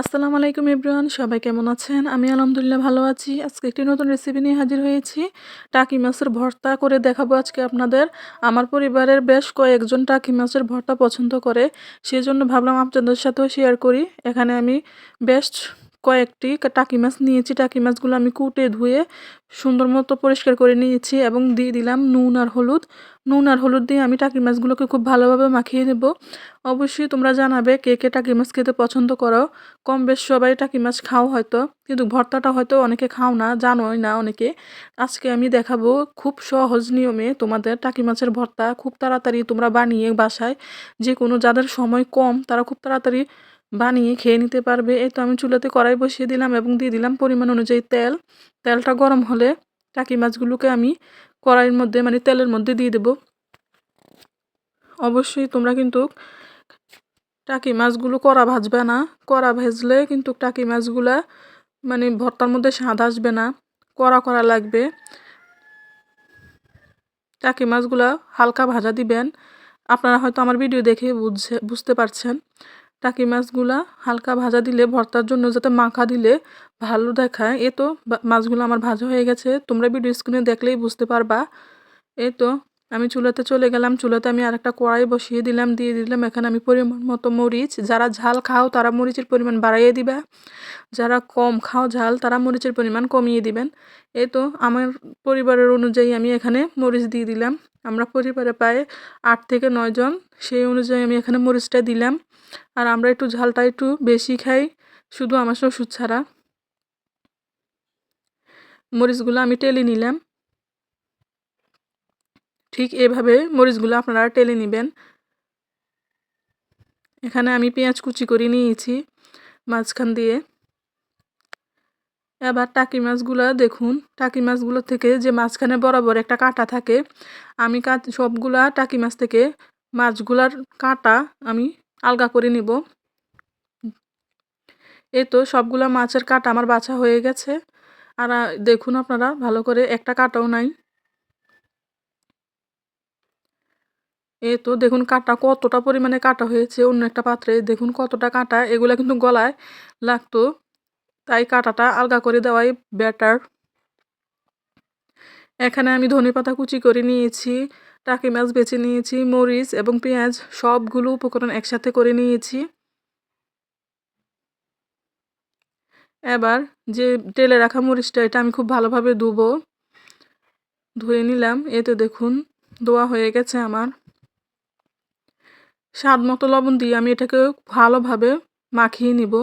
আসসালামু আলাইকুম এভরিওয়ান সবাই কেমন আছেন? আমি আলহামদুলিল্লাহ ভালো আছি। আজকে একটি নতুন রেসিপি নিয়ে হাজির হয়েছি। টাকি মাছের ভর্তা করে দেখাবো আজকে আপনাদের। আমার পরিবারের বেশ কয়েকজন টাকি মাছের ভর্তা পছন্দ করে সেই জন্য ভাবলাম আপনাদের সাথেও শেয়ার করি। এখানে আমি বেশ কয়েকটি টাকি মাছ নিয়েছি। টাকি মাছগুলো আমি কুটে ধুয়ে সুন্দর মতো পরিষ্কার করে নিয়েছি এবং দিয়ে দিলাম নুন আর হলুদ। নুন আর হলুদ দিয়ে আমি টাকি মাছগুলোকে খুব ভালোভাবে মাখিয়ে নেব। অবশ্যই তোমরা জানাবে কে কে টাকি মাছ খেতে পছন্দ করো। কম বেশ সবাই টাকি মাছ খাও হয়তো, কিন্তু ভর্তাটা হয়তো অনেকে খাও না, জানোই না অনেকে। আজকে আমি দেখাবো খুব সহজ নিয়মে তোমাদের টাকি মাছের ভর্তা খুব তাড়াতাড়ি তোমরা বানিয়ে বাসায়। যে কোনো যাদের সময় কম, তারা খুব তাড়াতাড়ি বানিয়ে খেয়ে নিতে পারবে। এই তো আমি চুলাতে কড়াই বসিয়ে দিলাম এবং দিয়ে দিলাম পরিমাণ অনুযায়ী তেল। তেলটা গরম হলে টাকি মাছগুলোকে আমি কড়াইয়ের মধ্যে মানে তেলের মধ্যে দিয়ে দেব। অবশ্যই তোমরা কিন্তু টাকি মাছগুলো কড়া ভাজবে না। কড়া ভেজলে কিন্তু টাকি মাছগুলা মানে ভর্তার মধ্যে স্বাদ আসবে না। কড়া কড়া লাগবে। টাকি মাছগুলা হালকা ভাজা দিবেন। আপনারা হয়তো আমার ভিডিও দেখে বুঝছে বুঝতে পারছেন। টাকি মাছগুলা হালকা ভাজা দিলে, ভর্তার জন্য যাতে মাখা দিলে ভালো দেখায়। এ তো মাছগুলো আমার ভাজা হয়ে গেছে। তোমরা ভিডিও স্ক্রিনে দেখলেই বুঝতে পারবা। এই তো আমি চুলাতে চলে গেলাম। চুলাতে আমি আরেকটা কড়াই বসিয়ে দিলাম, দিয়ে দিলাম এখানে আমি পরিমাণ মতো মরিচ। যারা ঝাল খাও তারা মরিচের পরিমাণ বাড়াইয়ে দিবা। যারা কম খাও ঝাল তারা মরিচের পরিমাণ কমিয়ে দিবেন। এই তো আমার পরিবারের অনুযায়ী আমি এখানে মরিচ দিয়ে দিলাম। আমরা পরিবারে প্রায় আট থেকে নয় জন। সেই অনুযায়ী আমি এখানে মরিচটা দিলাম। আর আমরা একটু ঝালটা একটু বেশি খাই, শুধু আমার শ্বশুর ছাড়া। মরিচগুলো আমি টেলে নিলাম। ঠিক এভাবে মরিচগুলো আপনারা টেলে নেবেন। এখানে আমি পেঁয়াজ কুচি করে নিয়েছি মাঝখান দিয়ে। এবার টাকি মাছগুলো দেখুন। টাকি মাছগুলো থেকে যে মাঝখানে বরাবর একটা কাটা থাকে, আমি কাট সবগুলা টাকি মাছ থেকে মাছগুলার কাটা আমি আলগা করে নিব। এই তো সবগুলা মাছের কাটা আমার বাছা হয়ে গেছে। আর দেখুন আপনারা, ভালো করে একটা কাটাও নাই। এ তো দেখুন কাটা কতটা পরিমাণে কাটা হয়েছে, অন্য একটা পাত্রে। দেখুন কতটা কাটা, এগুলো কিন্তু গলায় লাগতো। তাই কাটাটা আলগা করে দেওয়াই বেটার এখানে আমি ধনে পাতা কুচি করে নিয়েছি, টাকি মাছ বেছে নিয়েছি, মরিচ এবং পেঁয়াজ সবগুলো উপকরণ একসাথে করে নিয়েছি। এবার যে তেলে রাখা মরিচটা, এটা আমি খুব ভালোভাবে ধুবো। ধুয়ে নিলাম, এতে দেখুন ধোয়া হয়ে গেছে আমার। স্বাদ মতো লবণ দিয়ে আমি এটাকে ভালোভাবে মাখিয়ে নিব।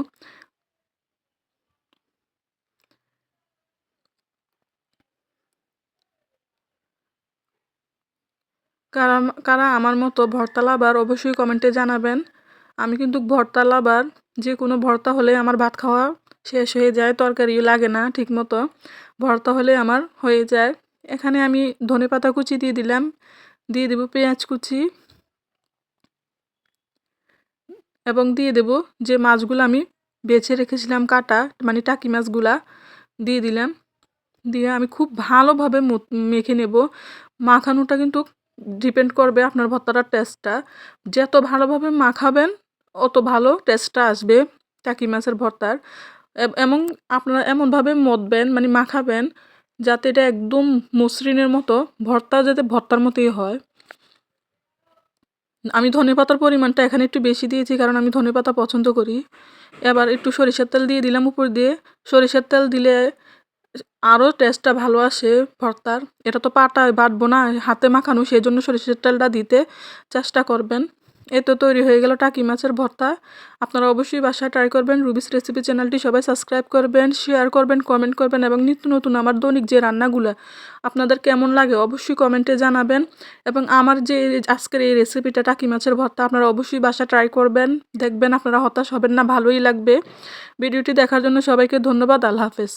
কারা কারা আমার মতো ভর্তা লাবার অবশ্যই কমেন্টে জানাবেন। আমি কিন্তু ভর্তা লাবার যে কোনো ভর্তা হলে আমার ভাত খাওয়া শেষ হয়ে যায়, তরকারিও লাগে না ঠিক মতো ভর্তা হলে আমার হয়ে যায়। এখানে আমি ধনে পাতা কুচি দিয়ে দিলাম, দিয়ে দেব পেঁয়াজ কুচি এবং দিয়ে দেব যে মাছগুলো আমি বেছে রেখেছিলাম কাটা মানে টাকি মাছগুলা, দিয়ে দিলাম। দিয়ে আমি খুব ভালোভাবে মেখে নেব। মাখানোটা কিন্তু ডিপেন্ড করবে আপনার ভর্তাটার টেস্টটা যত ভালোভাবে মাখাবেন, অত ভালো টেস্টটা আসবে টাকি মাছের ভর্তার এবং আপনারা এমনভাবে মতবেন মানে মাখাবেন যাতে এটা একদম মসৃণের মতো, ভর্তা যাতে ভর্তার মতোই হয়। আমি ধনে পাতার পরিমাণটা এখানে একটু বেশি দিয়েছি কারণ আমি ধনে পাতা পছন্দ করি। এবার একটু সরিষার তেল দিয়ে দিলাম উপর দিয়ে। সরিষার তেল দিলে আরও টেস্টটা ভালো আসে ভর্তার। এটা তো পাটায় বাটবো না, হাতে মাখানো সেই জন্য সরিষার তেলটা দিতে চেষ্টা করবেন। এই তো তৈরি হয়ে গেল টাকি মাছের ভর্তা। আপনারা অবশ্যই বাসায় ট্রাই করবেন। রুবিস রেসিপি চ্যানেলটি সবাই সাবস্ক্রাইব করবেন শেয়ার করবেন কমেন্ট করবেন এবং নিত্য নতুন আমার দৈনিক যে রান্নাগুলো আপনাদের কেমন লাগে অবশ্যই কমেন্টে জানাবেন। এবং আমার যে আজকের এই রেসিপিটা টাকি মাছের ভর্তা, আপনারা অবশ্যই বাসায় ট্রাই করবেন। দেখবেন আপনারা হতাশ হবেন না, ভালোই লাগবে। ভিডিওটি দেখার জন্য সবাইকে ধন্যবাদ, আল্লাহ হাফেজ।